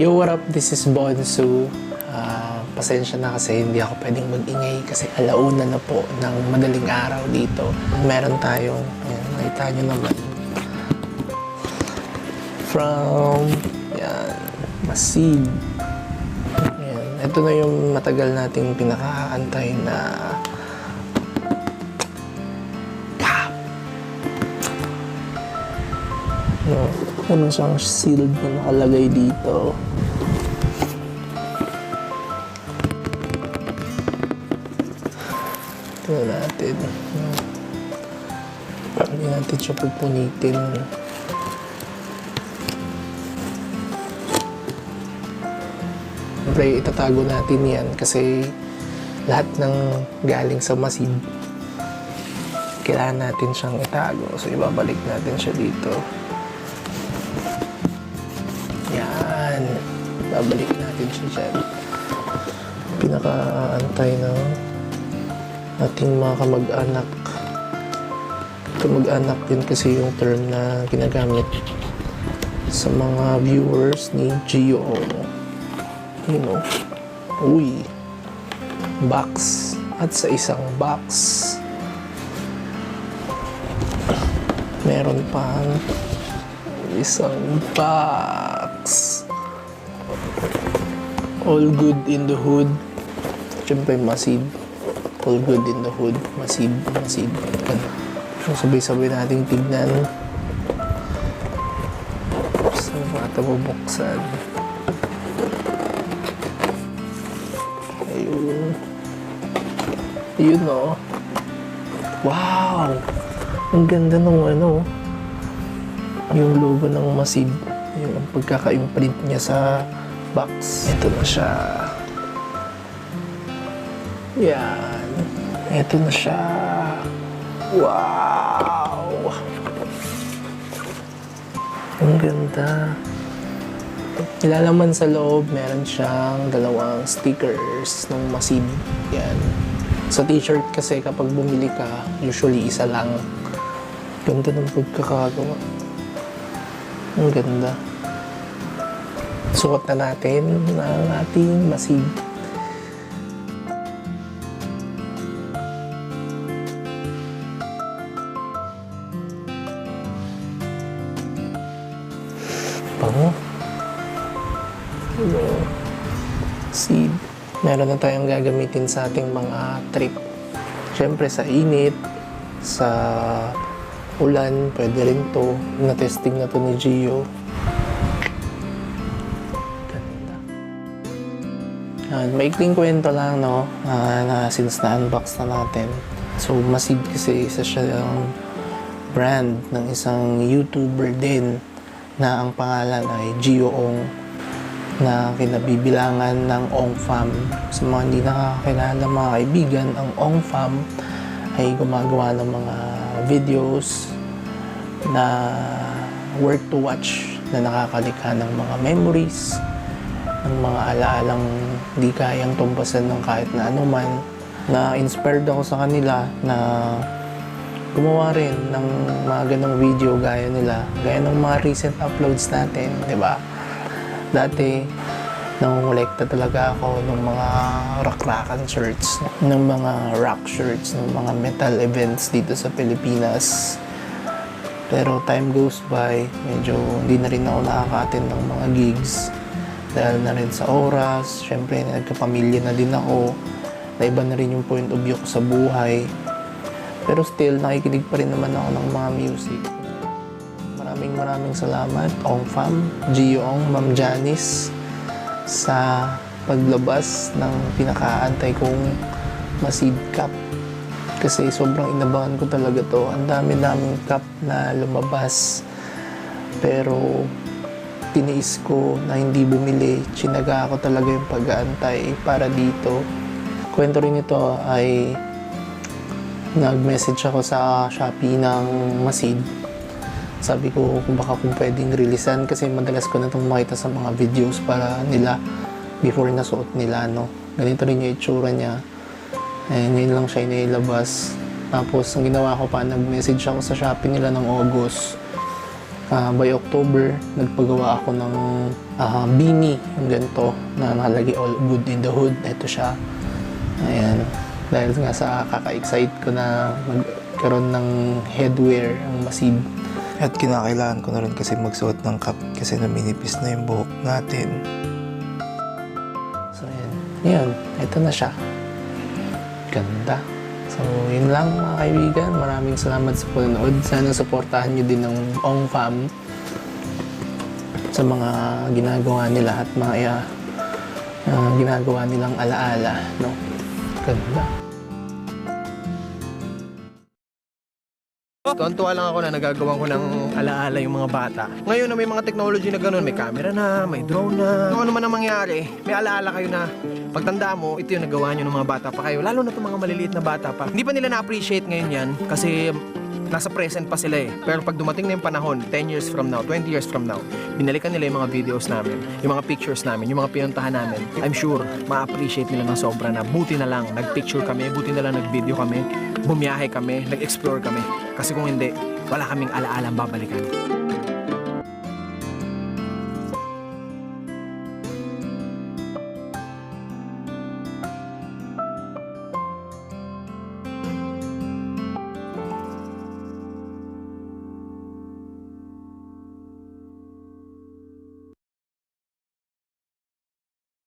Yo, what up? This is Bonsu. Ah, pasensya na kasi hindi ako pwedeng mag-ingay kasi alauna na po ng madaling araw dito. Meron tayong, ayan, nakita nyo naman, from, yan, Masid. Yan. Ito na yung matagal nating pinakaantay na Pop! No, ano siyang sealed na nakalagay dito. Ito natin. No. Hindi natin siya pupunitin. Siyempre, itatago natin yan kasi lahat ng galing sa masid, kailangan natin siyang itago. So, ibabalik natin siya dito. Yan. Babalik natin siya dyan. Pinakaantay ng ating mga kamag-anak. Kamag-anak din kasi yung term na ginagamit sa mga viewers ni Gio. You know. Uy. Box. At sa isang box, meron pang isang box. All good in the hood. Siyempre, masid. All good in the hood. Masid, masid. So, sabay-sabay nating tignan. Saan ba ito bubuksan? Ayun. Ayun, oh. Wow! Ang ganda nung ano, yung logo ng Masid. Yung ang pagkaka-imprint niya sa box. Ito na siya. Yan. Ito na siya. Wow! Ang ganda. Ilalaman sa loob, meron siyang dalawang stickers ng Masid. Yan. Sa t-shirt kasi kapag bumili ka, usually isa lang. Ganda ng pagkakagawa. Ang ganda. Suot na natin ang ating Masid. Bango. Ano? Seed. Meron na tayong gagamitin sa ating mga trip. Siyempre sa init, sa ulan, pwede rin to. Na-testing na to ni Gio. Yan, maikling kwento lang, no? Na, na since na-unbox na natin. So, Masid kasi isa siya yung brand ng isang YouTuber din na ang pangalan ay Gio Ong na kinabibilangan ng Ong Fam. Sa mga hindi nakakilala mga kaibigan, ang Ong Fam ay gumagawa ng mga videos na worth to watch na nakakalikha ng mga memories, ng mga alaalang di kayang tumpasan ng kahit na anuman. Na inspired ako sa kanila na gumawa rin ng mga ganong video gaya nila, gaya ng mga recent uploads natin, di ba? Dati, nangungulekta talaga ako ng mga rock-rockan shirts, ng mga rock shirts, ng mga metal events dito sa Pilipinas. Pero time goes by, medyo hindi na rin ako nakaka-attend ng mga gigs. Dahil na rin sa oras, syempre nagkapamilya na din ako. Naiba na rin yung point of view ko sa buhay. Pero still, nakikinig pa rin naman ako ng mga music. Maraming maraming salamat, Ong Fam, Giyong, Ma'am Janice, sa paglabas ng pinakaantay kong Masid Cup. Kasi sobrang inabangan ko talaga to. Ang dami-daming cup na lumabas. Pero tiniis ko na hindi bumili. Chinaga ko talaga yung pag-aantay para dito. Kwento rin ito ay nag-message ako sa Shopee ng Masid. Sabi ko kung baka kung pwedeng releasean kasi madalas ko na itong makita sa mga videos para nila before nasuot nila, no. Ganito rin yung itsura niya. Eh, ngayon lang siya inilabas. Tapos, ang ginawa ko pa, nag-message ako sa Shopee nila ng August. Ah, by October, nagpagawa ako ng ah, beanie, yung ganito, na nakalagay all good in the hood. Ito siya. Ayan. Dahil nga sa kaka-excite ko na magkaroon ng headwear ang masib. At kinakailangan ko na rin kasi magsuot ng cap kasi naminipis na yung buhok natin. So, yan. Yan. Ito na siya. Ganda. So, yun lang mga kaibigan. Maraming salamat sa panonood. Sana suportahan nyo din ng Ong Fam sa mga ginagawa nila at mga uh, ginagawa nilang alaala. No? Ganda. Tuwan-tuwa lang ako na nagagawa ko ng alaala yung mga bata. Ngayon na may mga technology na ganun, may camera na, may drone na. Kung ano man ang mangyari, may alaala kayo na pagtanda mo, ito yung nagawa nyo ng mga bata pa kayo. Lalo na itong mga maliliit na bata pa. Hindi pa nila na-appreciate ngayon yan kasi nasa present pa sila eh. Pero pag dumating na yung panahon, 10 years from now, 20 years from now, binalikan nila yung mga videos namin, yung mga pictures namin, yung mga pinuntahan namin, I'm sure, ma-appreciate nila ng sobra na buti na lang, nag-picture kami, buti na lang nag-video kami, bumiyahe kami, nag-explore kami. Kasi kung hindi, wala kaming alaalang babalikan.